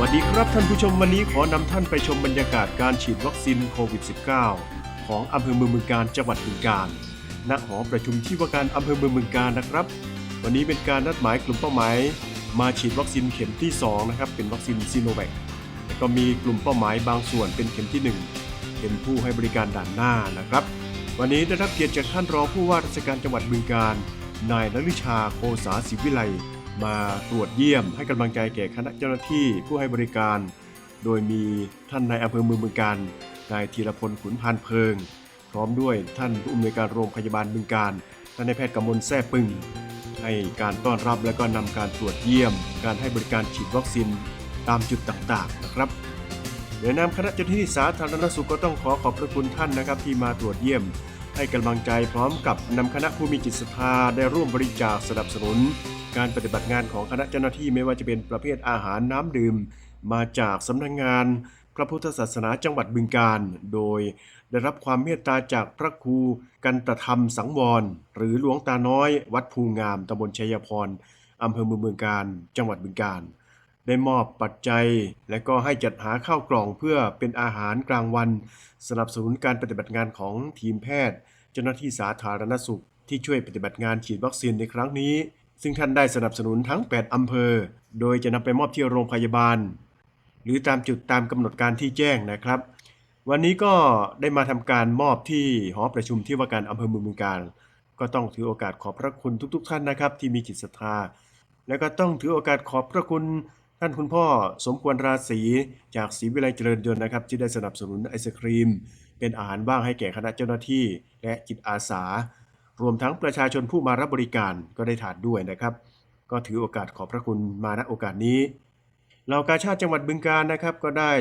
วัสดีครับท่านผู้ชมวันนี้ขอนำท่านไปชมบรรยากาศการฉีดวัคซีนโควิด -19 ของอำเภอเมืองบึงการจังหวัดบึงการณหอประชุมที่ว่าการอำเภอเมืองบึงการนะครับ วันนี้เป็นการนัดหมายกลุ่มเป้าหมายมาฉีดวัคซีนเข็มที่2นะครับเป็นวัคซีนซีโนแวคและก็มีกลุ่มเป้าหมายบางส่วนเป็นเข็มที่ 1 เป็นผู้ให้บริการด่านหน้านะครับ วันนี้ได้รับเกียรติจากท่านรองผู้ว่าราชการจังหวัดบึงการ นายนฤชาโคสาศิวิไล มาตรวจเยี่ยมให้กำลังใจแก่คณะเจ้าหน้าที่ผู้ให้บริการ โดยมีท่านนายอำเภอเมืองบึงการนายธีรพลขุนพานเพิง พร้อมด้วยท่านผู้อำนวยการโรงพยาบาลบึงการท่านนายแพทย์กำมลแซ่ปึง ให้การต้อนรับและก็นำการตรวจเยี่ยม การให้บริการฉีดวัคซีนตามจุดต่างๆนะครับโดยนามคณะเจ้าหน้าที่สาธารณสุขก็ต้องขอขอบพระคุณท่านนะครับ ที่มาตรวจเยี่ยม ให้กำลังใจพร้อมกับนำคณะผู้มีจิตศรัทธาได้ร่วมบริจาคสนับสนุน การปฏิบัติงานของคณะเจ้าหน้าที่ไม่ว่าจะเป็นประเภทอาหารน้ำดื่ม มาจากสำนักงาน พระพุทธศาสนาจังหวัดบึงการ โดยได้รับความเมตตาจากพระครูกันตธรรมสังวร หรือหลวงตาน้อย วัดภูงามตำบลชัยพรอำเภอเมืองบึงการ จังหวัดบึงการ ได้มอบปัจจัย และก็ให้จัดหาข้าวกล่องเพื่อเป็นอาหารกลางวัน สนับสนุนการปฏิบัติงานของทีมแพทย์ เจ้าหน้าที่สาธารณสุขที่ช่วยปฏิบัติงานฉีดวัคซีนในครั้งนี้ ซึ่งท่านได้สนับสนุนทั้ง 8 อำเภอ โดยจะนำไปมอบที่โรงพยาบาล หรือตามจุดตามกำหนดการที่แจ้งนะครับ วันนี้ก็ได้มาทำการมอบที่หอประชุมที่ว่าการอำเภอเมืองบึงการ ก็ต้องถือโอกาสขอบพระคุณทุก ๆ ท่านนะครับ ที่มีจิตศรัทธา และก็ต้องถือโอกาสขอบพระคุณท่านคุณพ่อสมควรราศีจากศรีวิไลเจริญยนต์นะครับ ที่ได้สนับสนุนไอศครีม เป็นอาหารว่างให้แก่คณะเจ้าหน้าที่และจิตอาสา รวมทั้งประชาชนผู้มารับบริการก็ได้ทานด้วยนะครับ ก็ถือโอกาสขอบพระคุณมาณโอกาสนี้เหล่ากาชาติจังหวัดบึงการนะครับ ก็ได้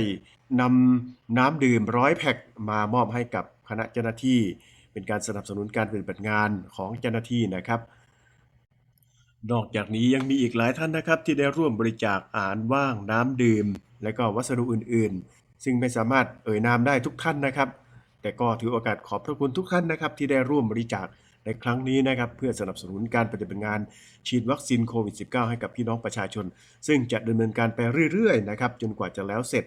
นำน้ำดื่มร้อยแพ็คมามอบให้กับคณะเจ้าหน้าที่ เป็นการสนับสนุนการปฏิบัติงานของเจ้าหน้าที่นะครับ นอกจากนี้ยังมีอีกหลายท่านนะครับ ที่ได้ร่วมบริจาคอาหารว่างน้ำดื่ม และก็วัสดุอื่นๆ ซึ่งไม่สามารถเอ่ยนามได้ทุกท่านนะครับ แต่ก็ถือโอกาสขอบพระคุณทุกท่านนะครับ ที่ได้ร่วมบริจาค ในครั้งนี้นะครับเพื่อสนับสนุนการปฏิบัติงานฉีดวัคซีนโควิด -19 ให้กับพี่น้องประชาชน ซึ่งจะดำเนินการไปเรื่อยๆนะครับจนกว่าจะแล้วเสร็จ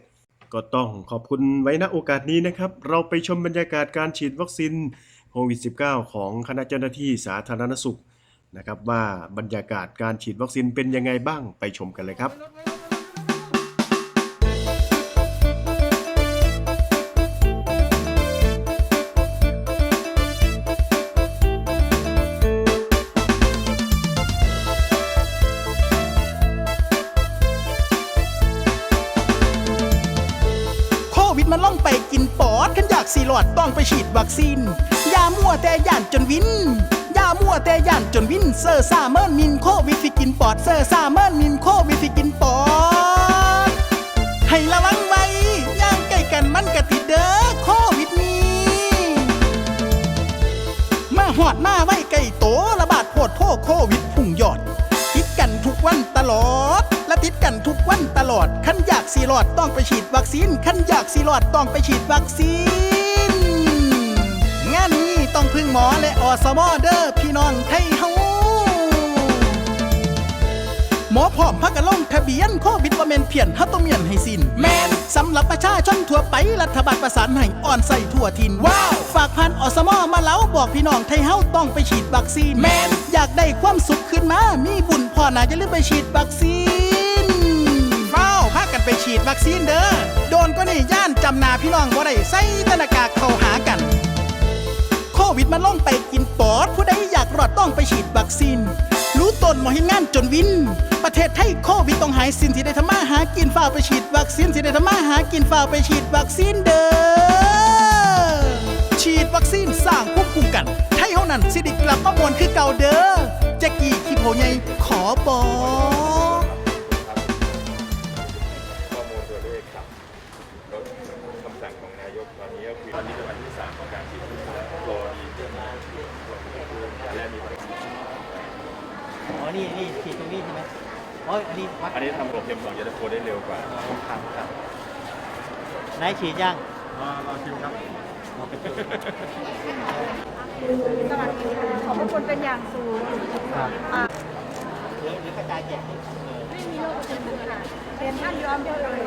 ก็ต้องขอบคุณไว้ณโอกาสนี้นะครับ เราไปชมบรรยากาศการฉีดวัคซีนโควิด -19 ของคณะเจ้าหน้าที่สาธารณสุขนะครับว่าบรรยากาศการฉีดวัคซีนเป็นยังไงบ้างไปชมกันเลยครับ มันล่องไปกินปอดขันอยากสีหลอดต้องไปฉีดวัคซีนยามั่วแต่ย่านจนวินยามั่วแต่ย่านจนวินเซอร์ซ่าเมินมินโควิดที่กินปอดเซอร์ซ่าเมินมิน อยากสีหลอดต้องไปฉีดวัคซีนขันอยากสีหลอดต้องไปฉีดวัคซีนงานนี้ต้องพึ่งหมอและอสมอเด้อพี่น้องไทยเฮาหมอพร้อมพักกันลงทะเบียนโควิดว่าเมนเพียนฮัตโตเมียนให้สิ้นแมนสำหรับประชาชนทั่วไปรัฐบาลประสานให้อ่อนใส่ทั่วทินว้าว ฝากพันอสมอมาเล้าบอกพี่น้องไทยเฮาต้องไปฉีดวัคซีนแมนอยากได้ความสุขขึ้นมา มีบุญพ่อนาจะลืมไปฉีดวัคซีนว้าวพา กันไปฉีดวัคซีนเด้อ โดนก็นี่ย่านจำนาพี่น้องบ่ได้ใส่ตนากากเข้าหากัน โควิดมันล่องไปกินปอด ผู้ใดอยากรอดต้องไปฉีดวัคซีน รู้ตนหมอเห็นงานจนวิน ประเทศไทยโควิดต้องหายสิ้นที่ได้ทำมาหากินฝ้าไปฉีดวัคซีนที่ได้ทำมาหากินฝ้าไปฉีดวัคซีนเด้อ ฉีดวัคซีนสร้างภูมิคุ้มกันไทยเฮานั้นสิได้กลับมามวนคือเก่าเด้อแจ็กกี้ขี้โพใหญ่ขอบอก กตอนนี้ก็คือตอนนี้เป็นวันที่สามของการฉีดวัคซีนรอดีเดือนหน้าและมีอ๋อ นี่นี่ฉีดตรงนี้ใช่ไหมอ๋ออันนี้วัดอันนี้ทำระบบเข็มสองจะได้โคได้เร็วกว่าครับครับนายฉีดยังรอคิวครับเอาไปจุดสวัสดีค่ะขอบพระคุณเป็นอย่างสูงครับอ่าเดี๋ยวเดี๋ยวกระจายแจกเออไม่มีโรคประจำตัวค่ะเป็นท่านยอมเดียวเลย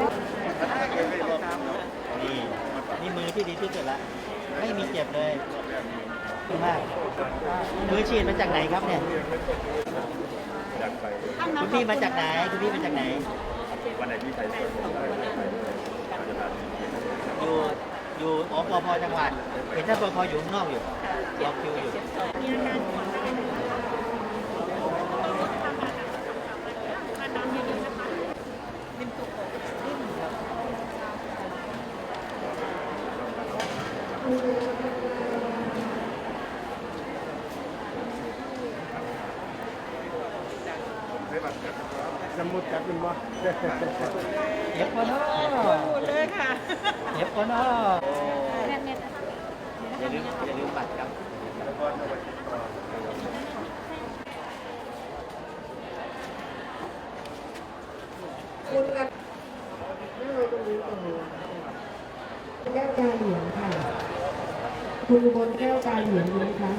นี่นี่มือ ที่ดีที่สุดละไม่มีเจ็บเลยดีมากมือฉีดมาจากไหนครับเนี่ยคุณพี่มาจากไหนคุณพี่มาจากไหนวันไหนที่ใครชวนผมได้ไปเลยอาจจะทานอยู่อยู่อปพจังหวัดเห็นท่านปพอยู่ข้างนอกอยู่รอคิวอยู่ สมุดจับเป็นบ่เย็บก่อนเนาะเลยค่ะเย็บก่อนเนาะอย่าลืมอย่าลืมบัตรครับคุณกับแก้วกาเหลียงค่ะ คุณบนแก้วกาเหลียงอยู่ไหมคะ